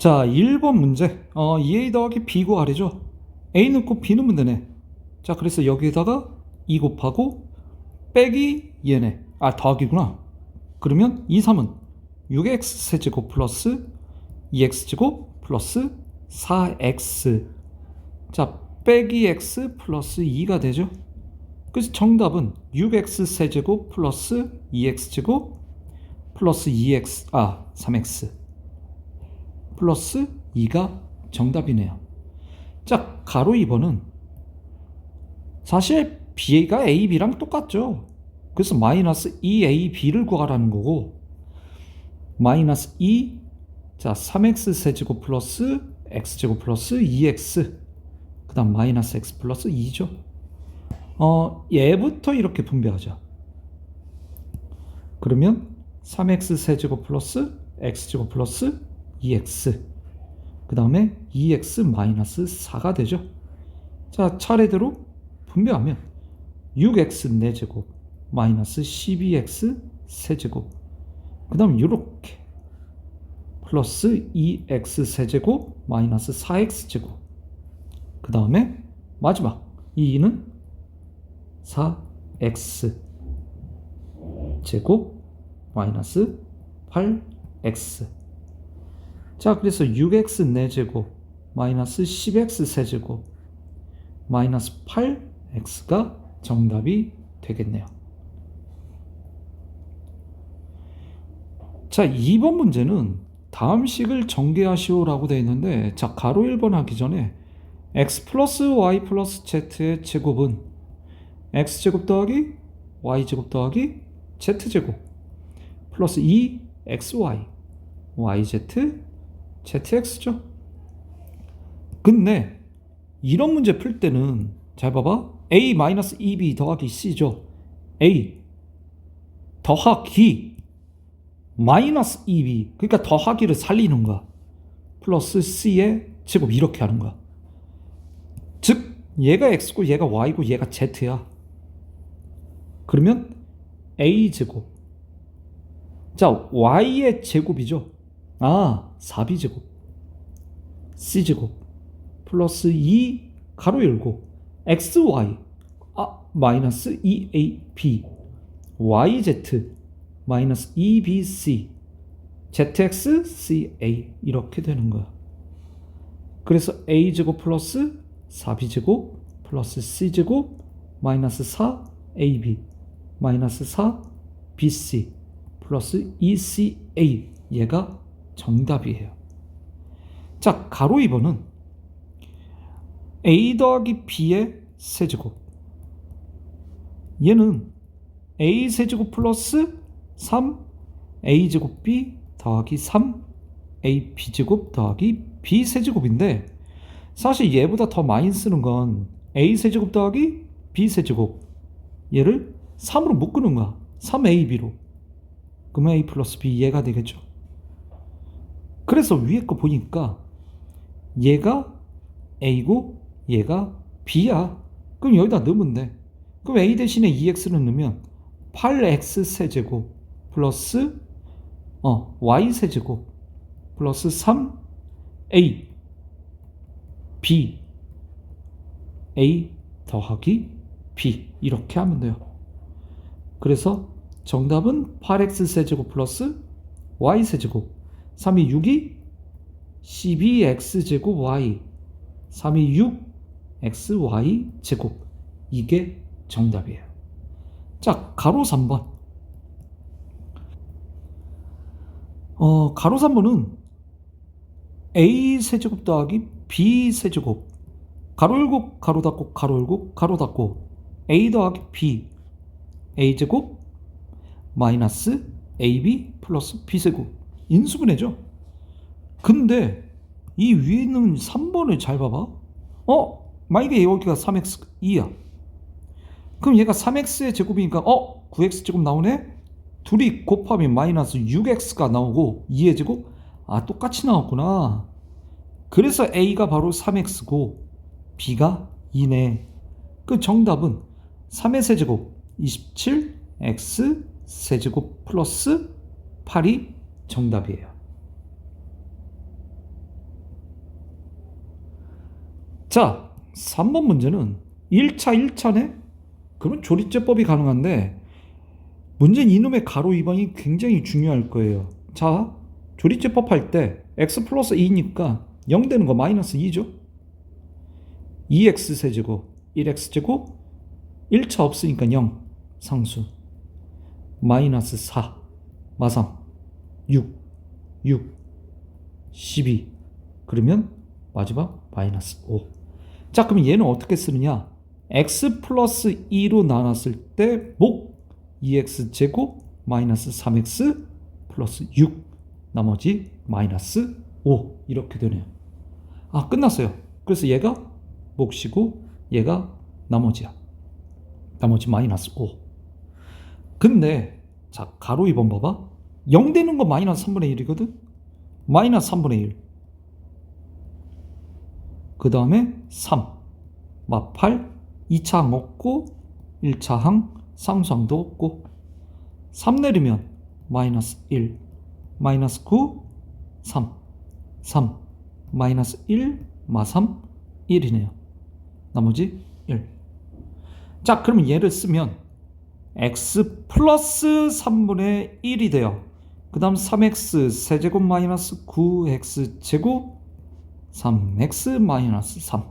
자, 1번 문제. 어, 2a 더하기 b 구하래죠. a 넣고 b 넣으면 되네. 자, 그래서 여기에다가 2 곱하고 빼기 얘네. 아, 더하기구나. 그러면 2, 3은 6x 세제곱 플러스 2x제곱 플러스 4x. 자, 빼기 x 플러스 2가 되죠. 그래서 정답은 6x 세제곱 플러스 2x제곱 플러스 2x, 아, 3x. 플러스 2가 정답이네요. 자, 가로 2번은 사실 B가 A, B랑 똑같죠. 그래서 마이너스 2AB를 구하라는 거고 마이너스 2, 자, 3X 세제곱 플러스 X제곱 플러스 2X 그 다음 마이너스 X 플러스 2죠. 어, 얘부터 이렇게 분배하자. 그러면 3X 세제곱 플러스 X제곱 플러스 2x 그 다음에 2x 마이너스 4가 되죠. 자 차례대로 분배하면 6x 4제곱 마이너스 12x 세제곱. 그 다음 이렇게 플러스 2x 세제곱 마이너스 4x 제곱. 그 다음에 마지막 2는 4x 제곱 마이너스 8x 자, 그래서 6x 4제곱 마이너스 10x 세제곱 마이너스 8x가 정답이 되겠네요. 자, 2번 문제는 다음 식을 전개하시오라고 되어 있는데 자, 가로 1번 하기 전에 x 플러스 y 플러스 z의 제곱은 x제곱 더하기 y제곱 더하기 z제곱 플러스 2xy yz ZX죠. 근데 이런 문제 풀 때는 잘 봐봐. A-2B 더하기 C죠. A 더하기 마이너스 2B 그러니까 더하기를 살리는 거야. 플러스 C의 제곱 이렇게 하는 거야. 즉 얘가 X고 얘가 Y고 얘가 Z야. 그러면 A 제곱 자 Y의 제곱이죠. 아, 4b제곱. C제곱 플러스 2 가로 열고 xy 아, 마이너스 2ab yz 마이너스 2bc zx ca 이렇게 되는 거야. 그래서 a제곱 플러스 4b제곱 플러스 c제곱 마이너스 4ab 마이너스 4bc 플러스 2ca 얘가 정답이에요. 자, 가로 2번은 a 더하기 b의 세제곱. 얘는 a 세제곱 플러스 3 a 제곱 b 더하기 3 a b 제곱 더하기 b 세제곱인데 사실 얘보다 더 많이 쓰는 건 a 세제곱 더하기 b 세제곱 얘를 3으로 묶는 거야. 3ab로. 그러면 a 플러스 b 얘가 되겠죠. 그래서 위에 거 보니까 얘가 A고 얘가 B야. 그럼 여기다 넣으면 돼. 그럼 A 대신에 2X를 넣으면 8X 세제곱 플러스 어, Y 세제곱 플러스 3A B A 더하기 B 이렇게 하면 돼요. 그래서 정답은 8X 세제곱 플러스 Y 세제곱 3이 6이 12x제곱 y 3이 6 xy 제곱. 이게 정답이에요. 자 가로 3번. 어 가로 3번은 a 세제곱 더하기 b 세제곱. 가로 열고 가로 닫고 가로 열고 가로 닫고. A 더하기 b. A 제곱 마이너스 ab 플러스 b 세곱 인수분해죠. 근데 이 위에 있는 3번을 잘 봐봐. 어? 만약에 여기가 3x 2야. 그럼 얘가 3x의 제곱이니까 어? 9x 제곱 나오네? 둘이 곱하면 마이너스 6x가 나오고 2의 제곱? 아 똑같이 나왔구나. 그래서 a가 바로 3x고 b가 2네. 그 정답은 3의 세제곱 27 x 세제곱 플러스 8이 정답이에요. 자, 3번 문제는 1차 1차네? 그러면 조립제법이 가능한데 문제는 이놈의 가로 2번이 굉장히 중요할 거예요. 자, 조립제법 할 때 x 플러스 2니까 0 되는 거 마이너스 2죠? 2x 세제곱 1x 제곱 1차 없으니까 0 상수 마이너스 4 마삼 6 6 12 그러면 마지막 마이너스 5 자, 그럼 얘는 어떻게 쓰느냐? x 플러스 2로 나눴을 때 목 2x 제곱 마이너스 3x 플러스 6 나머지 마이너스 5 이렇게 되네요. 아 끝났어요. 그래서 얘가 몫이고 얘가 나머지야. 나머지 마이너스 5. 근데 자 가로 2번 봐봐. 0 되는 거 마이너스 3분의 1이거든. 마이너스 3분의 1. 그 다음에 3. 마 8. 2차 항 없고 1차 항 상수항도 없고 3 내리면 마이너스 1 마이너스 9 3 3 마이너스 1 마 3 1이네요. 나머지 1. 자 그러면 얘를 쓰면 x 플러스 3분의 1이 돼요. 그 다음 3x 세제곱 마이너스 9x 제곱 3x 마이너스 3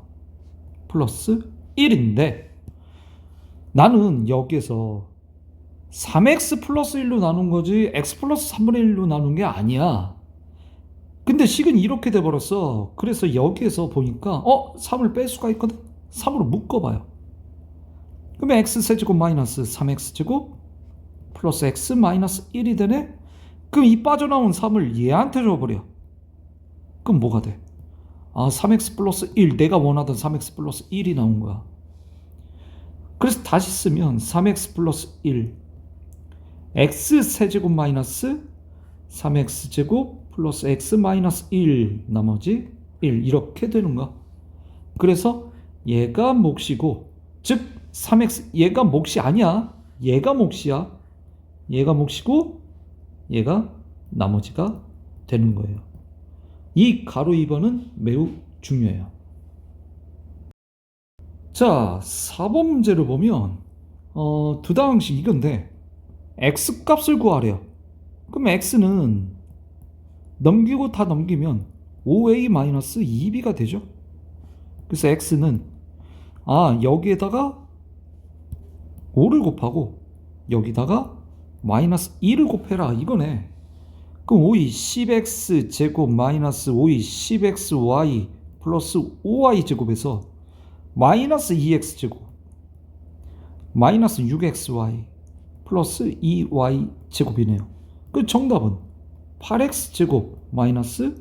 플러스 1인데 나는 여기에서 3x 플러스 1로 나눈 거지 x 플러스 3분의 1로 나눈 게 아니야. 근데 식은 이렇게 돼버렸어. 그래서 여기에서 보니까 어? 3을 뺄 수가 있거든? 3으로 묶어봐요. 그러면 x 세제곱 마이너스 3x 제곱 플러스 x 마이너스 1이 되네? 그럼 이 빠져나온 3을 얘한테 줘버려. 그럼 뭐가 돼? 아 3x 플러스 1 내가 원하던 3x 플러스 1이 나온 거야. 그래서 다시 쓰면 3x 플러스 1 x 세제곱 마이너스 3x 제곱 플러스 x 마이너스 1 나머지 1 이렇게 되는 거야. 그래서 얘가 몫이고 즉 3x 얘가 몫이 아니야. 얘가 몫이야. 얘가 몫이고 얘가 나머지가 되는 거예요. 이 가로 2번은 매우 중요해요. 자, 4번 문제를 보면 어, 두 다항식 이건데 x 값을 구하래요. 그럼 x는 넘기고 다 넘기면 5a-2b가 되죠. 그래서 x는 아 여기에다가 5를 곱하고 여기다가 마이너스 2를 곱해라 이거네. 그럼 5이 10x 제곱 마이너스 5이 10xy 플러스 5y 제곱에서 마이너스 2x 제곱 마이너스 6xy 플러스 2y 제곱이네요. 그 정답은 8x 제곱 마이너스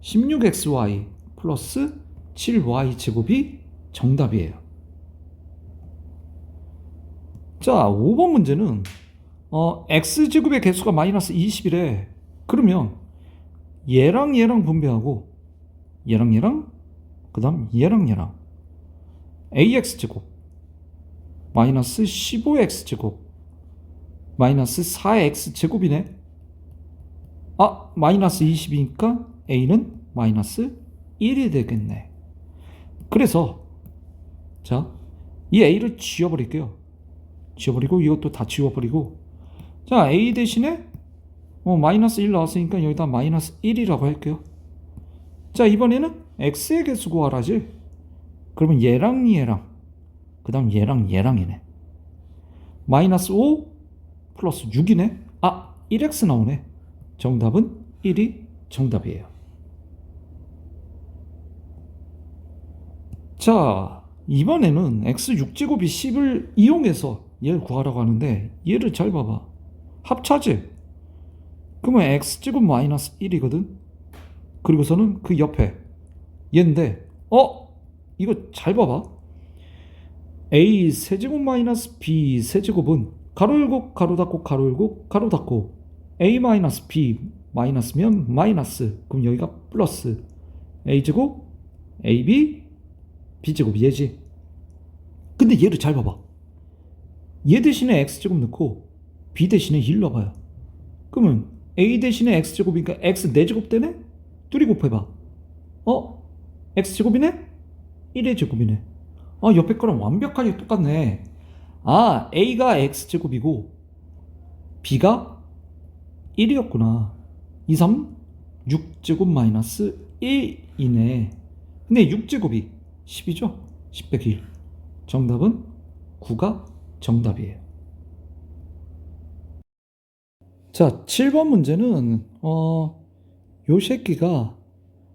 16xy 플러스 7y 제곱이 정답이에요. 자, 5번 문제는 어, x 제곱의 개수가 마이너스 20이래. 그러면 얘랑 얘랑 분배하고 얘랑 얘랑 그 다음 얘랑 얘랑 ax 제곱 마이너스 15x 제곱 마이너스 4x 제곱이네. 아 마이너스 20이니까 a는 마이너스 1이 되겠네. 그래서 자 이 a를 지워버릴게요. 지워버리고 이것도 다 지워버리고 자 a 대신에 어, 마이너스 1 나왔으니까 여기다 마이너스 1이라고 할게요. 자 이번에는 x의 개수 구하라지. 그러면 얘랑 얘랑 그 다음 얘랑 얘랑이네. 마이너스 5 플러스 6이네. 아 1x 나오네. 정답은 1이 정답이에요. 자 이번에는 x 6제곱이 10을 이용해서 얘를 구하라고 하는데 얘를 잘 봐봐. 합차지? 그러면 x제곱 마이너스 1이거든? 그리고서는 그 옆에 얘인데 어? 이거 잘 봐봐. a 세제곱 마이너스 b 세제곱은 가로 열고 가로 닫고 가로 열고 가로 닫고 a 마이너스 b 마이너스면 마이너스 그럼 여기가 플러스 a제곱 ab b제곱 얘지. 근데 얘를 잘 봐봐. 얘 대신에 x제곱 넣고 b 대신에 1 넣어봐요. 그러면 a 대신에 x제곱이니까 x 4제곱 되네? 둘이 곱해봐. 어? x제곱이네? 1의 제곱이네. 아, 옆에 거랑 완벽하게 똑같네. 아, A가 X제곱이고, B가 1이었구나. 2, 3, 6제곱 마이너스 1이네. 근데 6제곱이 10이죠? 10 빼기 1. 정답은 9가 정답이에요. 자, 7번 문제는, 어, 요 새끼가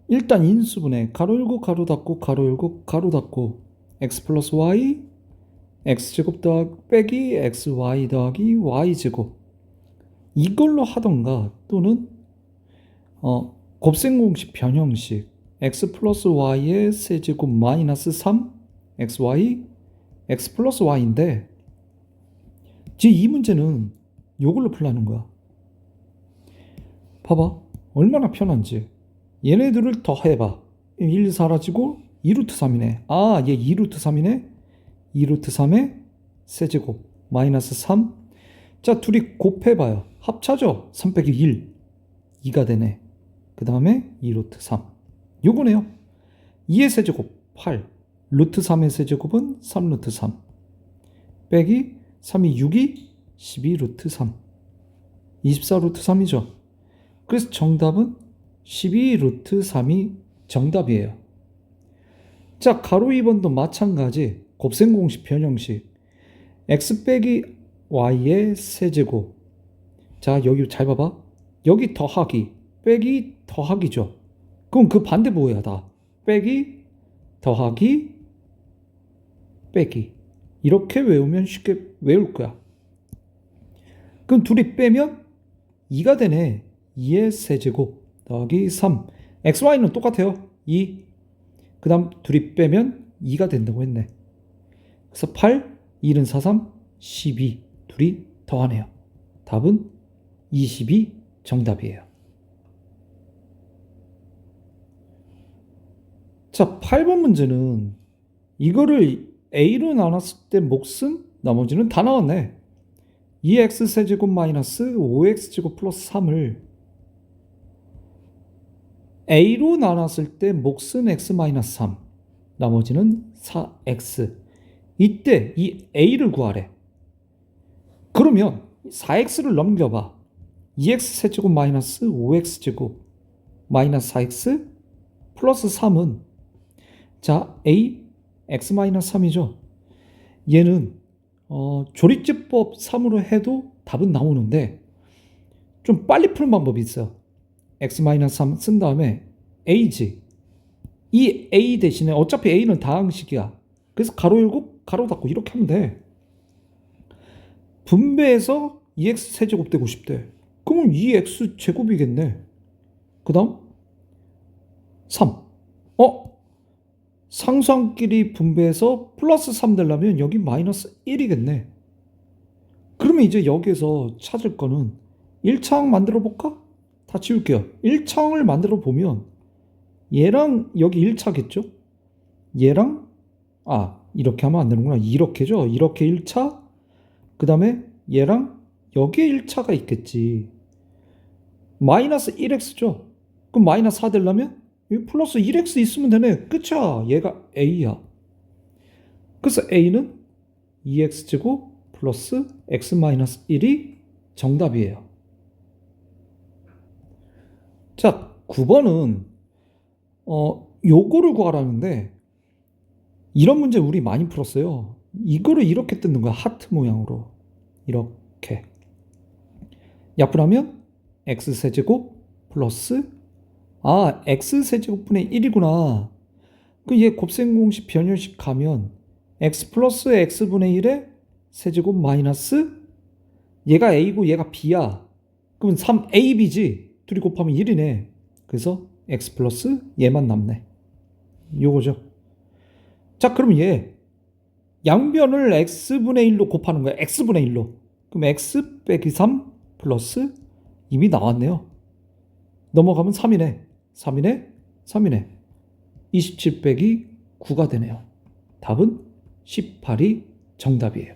일단 인수분해. 가로 열고 가로 닫고 가로 열고 가로 닫고. x 플러스 y x제곱 더하기 빼기 xy 더하기 y제곱. 이걸로 하던가 또는 어, 곱셈공식 변형식. x 플러스 y의 세제곱 마이너스 3 xy x 플러스 y인데 지금 이 문제는 이걸로 풀라는 거야 봐봐 얼마나 편한지 얘네들을 더해봐 1 사라지고 2루트 3이네 아 얘 2루트 3이네 2루트 3의 세제곱 마이너스 3 자, 둘이 곱해봐요. 합차죠? 3 빼기 1. 2가 되네. 그 다음에 2루트 3. 요거네요. 2의 세제곱 8. 루트 3의 세제곱은 3루트 3. 빼기 3이 6이 12루트 3. 24루트 3이죠. 그래서 정답은 12 루트 3이 정답이에요. 자, 가로 2번도 마찬가지. 곱셈 공식 변형식. x 빼기 y의 세제곱. 자, 여기 잘 봐봐. 여기 더하기, 빼기 더하기죠. 그럼 그 반대 뭐야, 다? 빼기, 더하기, 빼기. 이렇게 외우면 쉽게 외울 거야. 그럼 둘이 빼면 2가 되네. 2의 세제곱 더하기 3. xy는 똑같아요. 2. 그 다음 둘이 빼면 2가 된다고 했네. 그래서 8, 1은 4, 3, 12. 둘이 더하네요. 답은 22 정답이에요. 자, 8번 문제는 이거를 A로 나눴을 때 몫은 나머지는 다 나왔네. 2x 세제곱 마이너스 5x 제곱 플러스 3을 A로 나눴을 때 몫은 x 마이너스 3, 나머지는 4x. 이때 이 A를 구하래. 그러면 4x를 넘겨봐. 2x 세제곱 마이너스 5x 제곱 마이너스 4x 플러스 3은 자 a x 마이너스 3이죠. 얘는 어, 조립제법 3으로 해도 답은 나오는데 좀 빨리 푸는 방법이 있어요. X 마이너스 3쓴 다음에 a지. 이 a 대신에 어차피 a는 다항식이야. 그래서 가로 열고 가로 닫고 이렇게 하면 돼. 분배해서 2x 세제곱 되고 싶대. 그러면 2x 제곱이겠네. 그 다음 3. 어? 상수항끼리 분배해서 플러스 3 되려면 여기 마이너스 1이겠네. 그러면 이제 여기에서 찾을 거는 1차항 만들어 볼까? 다 지울게요. 1차항을 만들어 보면 얘랑 여기 1차겠죠? 얘랑 아 이렇게 하면 안 되는구나. 이렇게죠. 이렇게 1차 그 다음에 얘랑 여기에 1차가 있겠지. 마이너스 1x죠. 그럼 마이너스 4 되려면 여기 플러스 1x 있으면 되네. 끝이야. 얘가 a야. 그래서 a는 2x제곱 플러스 x 마이너스 1이 정답이에요. 자, 9번은 어, 요거를 구하라는데 이런 문제 우리 많이 풀었어요. 이거를 이렇게 뜯는 거야. 하트 모양으로. 이렇게. 약분하면 x세제곱 플러스 아 x세제곱분의 1이구나. 그 얘 곱셈공식 변형식 가면 x 플러스 x분의 1의 세제곱 마이너스 얘가 a고 얘가 b야. 그러면 3ab지. 둘이 곱하면 1이네. 그래서 x 플러스 얘만 남네. 요거죠. 자, 그럼 얘 양변을 x분의 1로 곱하는 거야. x분의 1로. 그럼 x 빼기 3 플러스 이미 나왔네요. 넘어가면 3이네. 3이네. 3이네. 27 빼기 9가 되네요. 답은 18이 정답이에요.